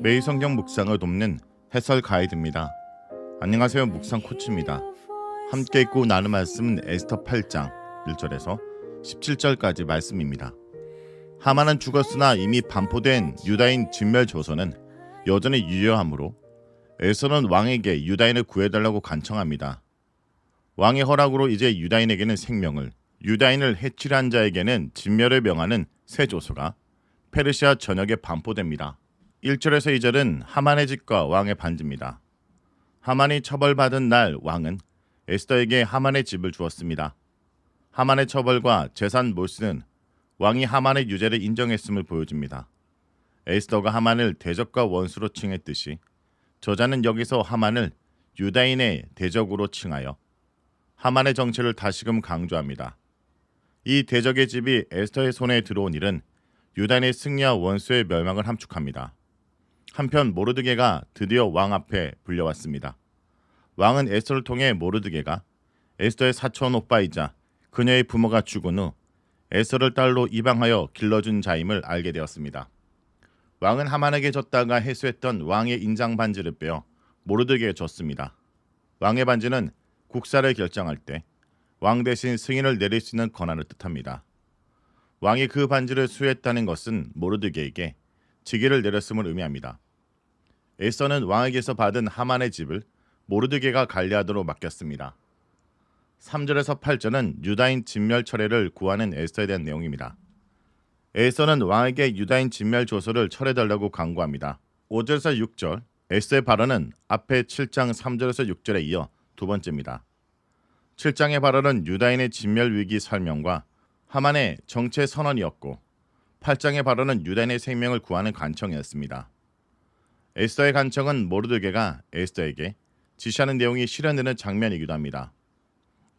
매일 성경 묵상을 돕는 해설 가이드입니다. 안녕하세요. 묵상 코치입니다. 함께 읽고 나눈 말씀은 에스터 8장 1절에서 17절까지 말씀입니다. 하만은 죽었으나 이미 반포된 유다인 진멸 조서는 여전히 유효하므로 에서는 왕에게 유다인을 구해달라고 간청합니다. 왕의 허락으로 이제 유다인에게는 생명을, 유다인을 해치려 한 자에게는 진멸을 명하는 새 조서가 페르시아 전역에 반포됩니다. 1절에서 2절은 하만의 집과 왕의 반지입니다. 하만이 처벌받은 날 왕은 에스더에게 하만의 집을 주었습니다. 하만의 처벌과 재산 몰수는 왕이 하만의 유죄를 인정했음을 보여줍니다. 에스더가 하만을 대적과 원수로 칭했듯이 저자는 여기서 하만을 유다인의 대적으로 칭하여 하만의 정체를 다시금 강조합니다. 이 대적의 집이 에스더의 손에 들어온 일은 유다인의 승리와 원수의 멸망을 함축합니다. 한편 모르드게가 드디어 왕 앞에 불려왔습니다. 왕은 에스더를 통해 모르드게가 에스더의 사촌 오빠이자 그녀의 부모가 죽은 후 에스더를 딸로 입양하여 길러준 자임을 알게 되었습니다. 왕은 하만에게 줬다가 해수했던 왕의 인장 반지를 빼어 모르드게에 줬습니다. 왕의 반지는 국사를 결정할 때 왕 대신 승인을 내릴 수 있는 권한을 뜻합니다. 왕이 그 반지를 수여했다는 것은 모르드게에게 직위를 내렸음을 의미합니다. 에서는 왕에게서 받은 하만의 집을 모르드게가 관리하도록 맡겼습니다. 3절에서 8절은 유다인 진멸 철회를 구하는 에스더에 대한 내용입니다. 에서는 왕에게 유다인 진멸 조서를 철회달라고 강구합니다. 5절에서 6절 에스더의 발언은 앞에 7장 3절에서 6절에 이어 두 번째입니다. 7장의 발언은 유다인의 진멸 위기 설명과 하만의 정체 선언이었고 8장의 발언은 유다인의 생명을 구하는 간청이었습니다. 에스더의 간청은 모르드게가 에스더에게 지시하는 내용이 실현되는 장면이기도 합니다.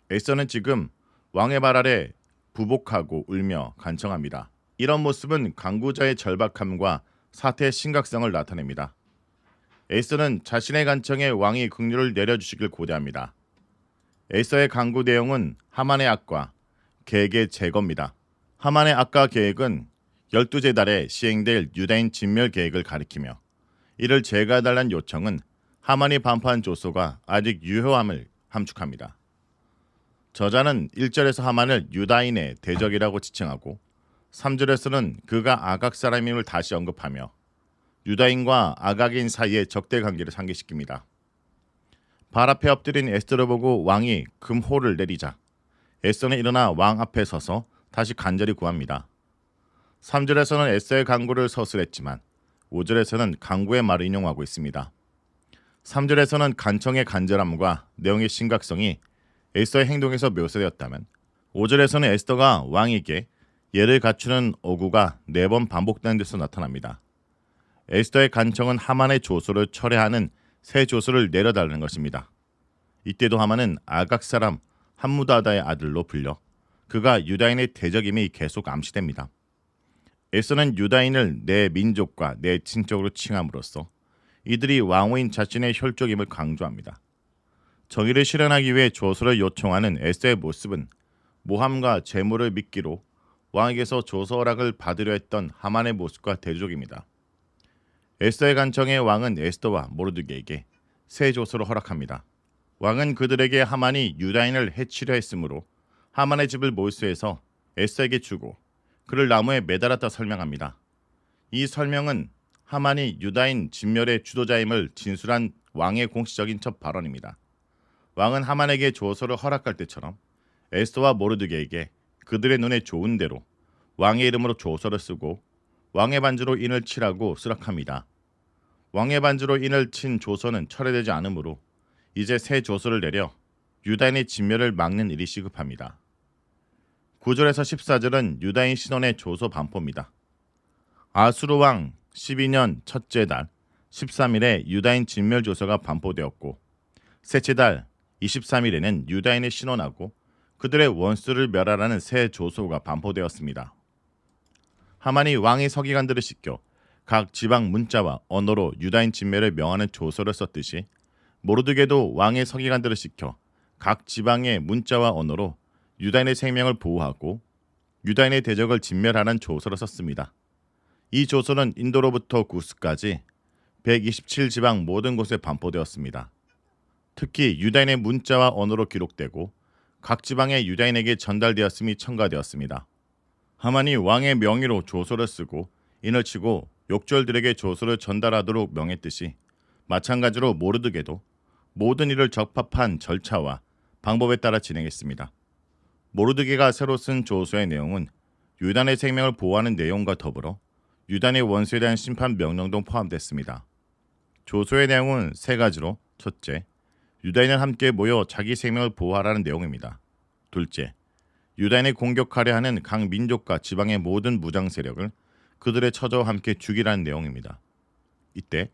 에스더는 지금 왕의 발 아래 부복하고 울며 간청합니다. 이런 모습은 강구자의 절박함과 사태의 심각성을 나타냅니다. 에스더는 자신의 간청에 왕이 긍휼을 내려주시길 고대합니다. 에스더의 강구 내용은 하만의 악과 계획의 제거입니다. 하만의 악과 계획은 열두째 달에 시행될 유다인 진멸 계획을 가리키며 이를 제거해달라는 요청은 하만이 반포한 조소가 아직 유효함을 함축합니다. 저자는 1절에서 하만을 유다인의 대적이라고 지칭하고 3절에서는 그가 아각 사람임을 다시 언급하며 유다인과 아각인 사이의 적대 관계를 상기시킵니다. 발 앞에 엎드린 에스더를 보고 왕이 금호를 내리자 에스더는 일어나 왕 앞에 서서 다시 간절히 구합니다. 3절에서는 에스더의 강구를 서술했지만 5절에서는 강구의 말을 인용하고 있습니다. 3절에서는 간청의 간절함과 내용의 심각성이 에스더의 행동에서 묘사되었다면 5절에서는 에스더가 왕에게 예를 갖추는 어구가 네 번 반복되는 데서 나타납니다. 에스더의 간청은 하만의 조소를 철회하는 새 조소를 내려달라는 것입니다. 이때도 하만은 아각 사람 함무다다의 아들로 불려 그가 유다인의 대적임이 계속 암시됩니다. 에서는 유다인을 내 민족과 내 친족으로 칭함으로써 이들이 왕후인 자신의 혈족임을 강조합니다. 정의를 실현하기 위해 조서를 요청하는 에서의 모습은 모함과 재물을 믿기로 왕에게서 조서 허락을 받으려 했던 하만의 모습과 대조입니다. 에스더의 간청에 왕은 에스더와 모르드게에게 새 조서를 허락합니다. 왕은 그들에게 하만이 유다인을 해치려 했으므로 하만의 집을 몰수해서 에스더에게 주고 그를 나무에 매달았다 설명합니다. 이 설명은 하만이 유다인 진멸의 주도자임을 진술한 왕의 공식적인 첫 발언입니다. 왕은 하만에게 조서를 허락할 때처럼 에스더와 모르드게에게 그들의 눈에 좋은 대로 왕의 이름으로 조서를 쓰고 왕의 반지로 인을 치라고 수락합니다. 왕의 반지로 인을 친 조서는 철회되지 않으므로 이제 새 조서를 내려 유다인의 진멸을 막는 일이 시급합니다. 9절에서 14절은 유다인 신원의 조서 반포입니다. 아수르 왕 12년 첫째 달 13일에 유다인 진멸 조서가 반포되었고 셋째 달 23일에는 유다인의 신원하고 그들의 원수를 멸하라는 새 조서가 반포되었습니다. 하만이 왕의 서기관들을 시켜 각 지방 문자와 언어로 유다인 진멸을 명하는 조서를 썼듯이 모르드게도 왕의 서기관들을 시켜 각 지방의 문자와 언어로 유다인의 생명을 보호하고 유다인의 대적을 진멸하는 조서를 썼습니다. 이 조서는 인도로부터 구스까지 127지방 모든 곳에 반포되었습니다. 특히 유다인의 문자와 언어로 기록되고 각 지방의 유다인에게 전달되었음이 첨가되었습니다. 하만이 왕의 명의로 조서를 쓰고 인을 치고 욕절들에게 조서를 전달하도록 명했듯이 마찬가지로 모르드게도 모든 일을 적합한 절차와 방법에 따라 진행했습니다. 모르드게가 새로 쓴 조서의 내용은 유단의 생명을 보호하는 내용과 더불어 유단의 원수에 대한 심판 명령도 포함됐습니다. 조서의 내용은 세 가지로 첫째, 유다인은 함께 모여 자기 생명을 보호하라는 내용입니다. 둘째, 유다인을 공격하려 하는 각 민족과 지방의 모든 무장 세력을 그들의 처저와 함께 죽이라는 내용입니다. 이때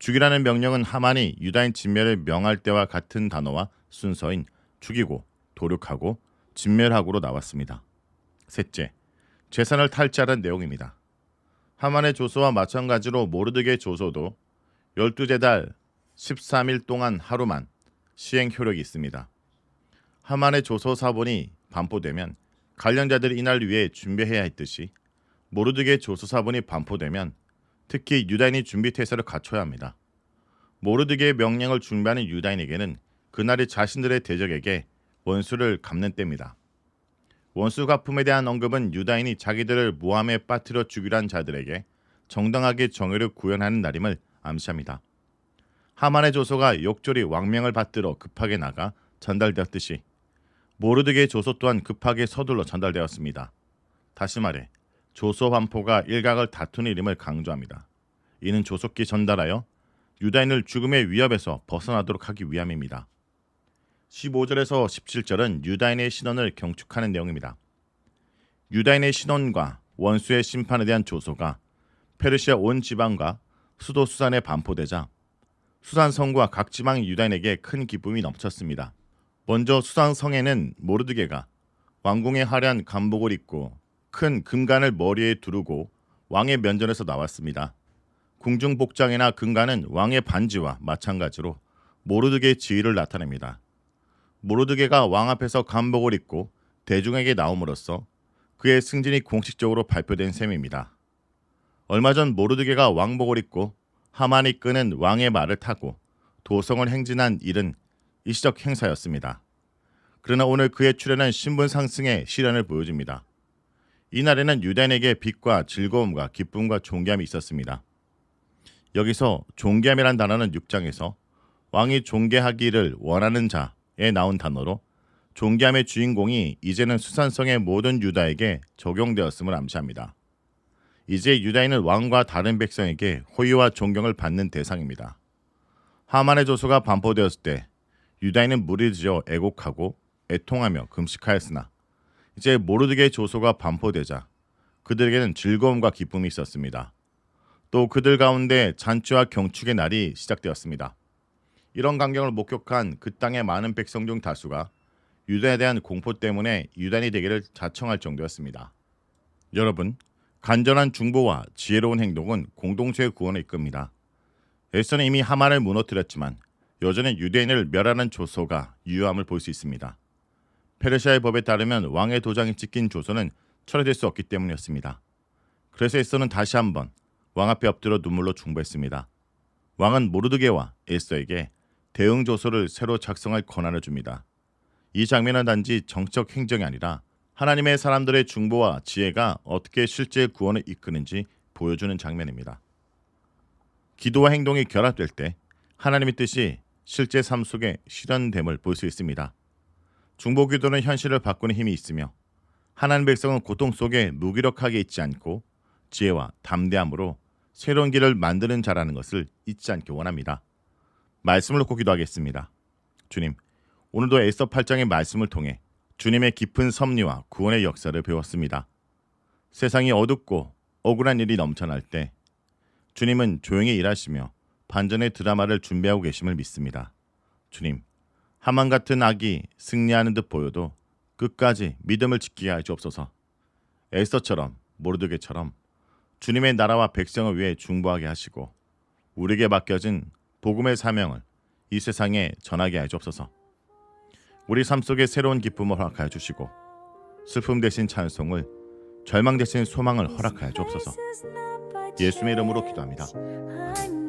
죽이라는 명령은 하만이 유다인 진멸을 명할 때와 같은 단어와 순서인 죽이고 도륙하고 진멸하고로 나왔습니다. 셋째, 재산을 탈취하는 내용입니다. 하만의 조서와 마찬가지로 모르드게 조서도 12째 달 13일 동안 하루만 시행 효력이 있습니다. 하만의 조서 사본이 반포되면 관련자들이 이날 위해 준비해야 했듯이 모르드게 조서 사본이 반포되면 특히 유다인이 준비 태세를 갖춰야 합니다. 모르드게의 명령을 준비하는 유다인에게는 그날이 자신들의 대적에게 원수를 갚는 때입니다. 원수 갚음에 대한 언급은 유다인이 자기들을 모함에 빠뜨려 죽이란 자들에게 정당하게 정의를 구현하는 날임을 암시합니다. 하만의 조서가 욕조리 왕명을 받들어 급하게 나가 전달되었듯이 모르드게의 조서 또한 급하게 서둘러 전달되었습니다. 다시 말해 조서 반포가 일각을 다투는 이름을 강조합니다. 이는 조속히 전달하여 유다인을 죽음의 위협에서 벗어나도록 하기 위함입니다. 15절에서 17절은 유다인의 신원을 경축하는 내용입니다. 유다인의 신원과 원수의 심판에 대한 조소가 페르시아 온 지방과 수도 수산에 반포되자 수산 성과 각 지방 유다인에게 큰 기쁨이 넘쳤습니다. 먼저 수산 성에는 모르드게가 왕궁의 화려한 감복을 입고 큰 금관을 머리에 두르고 왕의 면전에서 나왔습니다. 궁중 복장이나 금관은 왕의 반지와 마찬가지로 모르드게의 지위를 나타냅니다. 모르드게가 왕 앞에서 감복을 입고 대중에게 나옴으로써 그의 승진이 공식적으로 발표된 셈입니다. 얼마 전 모르드게가 왕복을 입고 하만이 끄는 왕의 말을 타고 도성을 행진한 일은 일시적 행사였습니다. 그러나 오늘 그의 출현은 신분 상승의 실현을 보여줍니다. 이날에는 유다인에게 빛과 즐거움과 기쁨과 존귀함이 있었습니다. 여기서 존귀함이란 단어는 6장에서 왕이 존귀하기를 원하는 자에 나온 단어로 존귀함의 주인공이 이제는 수산성의 모든 유다에게 적용되었음을 암시합니다. 이제 유다인은 왕과 다른 백성에게 호의와 존경을 받는 대상입니다. 하만의 조서가 반포되었을 때 유다인은 무리지어 애곡하고 애통하며 금식하였으나 이제 모르드게의 조소가 반포되자 그들에게는 즐거움과 기쁨이 있었습니다. 또 그들 가운데 잔치와 경축의 날이 시작되었습니다. 이런 광경을 목격한 그 땅의 많은 백성 중 다수가 유다에 대한 공포 때문에 유단이 되기를 자청할 정도였습니다. 여러분, 간절한 중보와 지혜로운 행동은 공동체의 구원을 이끕니다. 에서는 이미 하만을 무너뜨렸지만 여전히 유대인을 멸하는 조소가 유효함을 볼 수 있습니다. 페르시아의 법에 따르면 왕의 도장이 찍힌 조서는 철회될 수 없기 때문이었습니다. 그래서 에서는 다시 한번 왕 앞에 엎드려 눈물로 중보했습니다. 왕은 모르드게와 에서에게 대응 조서를 새로 작성할 권한을 줍니다. 이 장면은 단지 정적 행정이 아니라 하나님의 사람들의 중보와 지혜가 어떻게 실제 구원을 이끄는지 보여주는 장면입니다. 기도와 행동이 결합될 때 하나님의 뜻이 실제 삶 속에 실현됨을 볼 수 있습니다. 중보 기도는 현실을 바꾸는 힘이 있으며 하나님 백성은 고통 속에 무기력하게 있지 않고 지혜와 담대함으로 새로운 길을 만드는 자라는 것을 잊지 않기 원합니다. 말씀을 놓고 기도하겠습니다. 주님, 오늘도 에서 8장의 말씀을 통해 주님의 깊은 섭리와 구원의 역사를 배웠습니다. 세상이 어둡고 억울한 일이 넘쳐날 때 주님은 조용히 일하시며 반전의 드라마를 준비하고 계심을 믿습니다. 주님, 하만 같은 악이 승리하는 듯 보여도 끝까지 믿음을 지키게 하여 주옵소서. 에스더처럼 모르드게처럼 주님의 나라와 백성을 위해 중보하게 하시고 우리에게 맡겨진 복음의 사명을 이 세상에 전하게 하여 주옵소서. 우리 삶 속에 새로운 기쁨을 허락하여 주시고 슬픔 대신 찬송을 절망 대신 소망을 허락하여 주옵소서. 예수의 이름으로 기도합니다.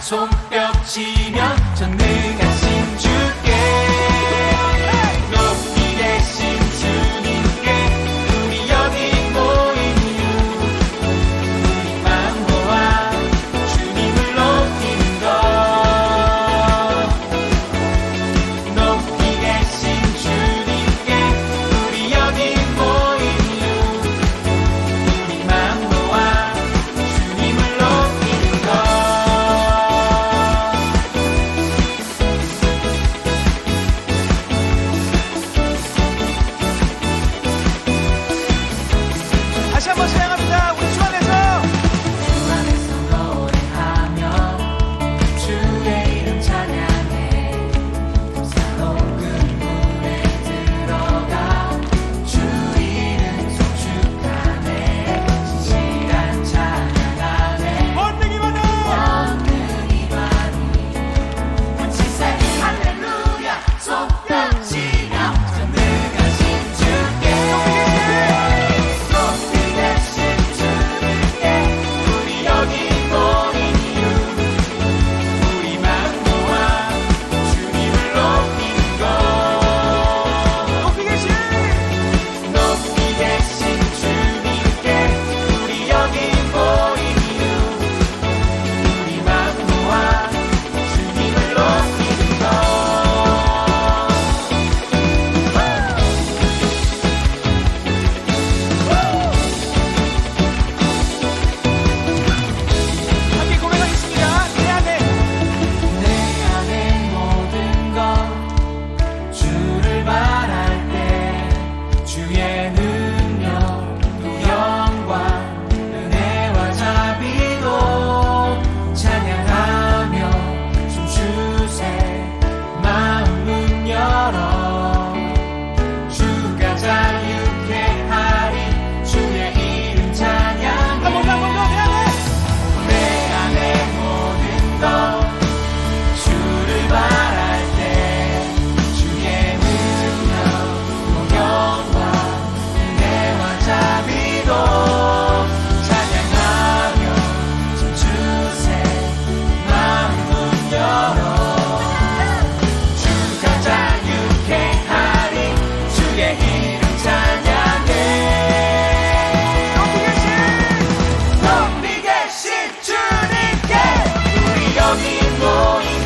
손뼉 치면 Lord.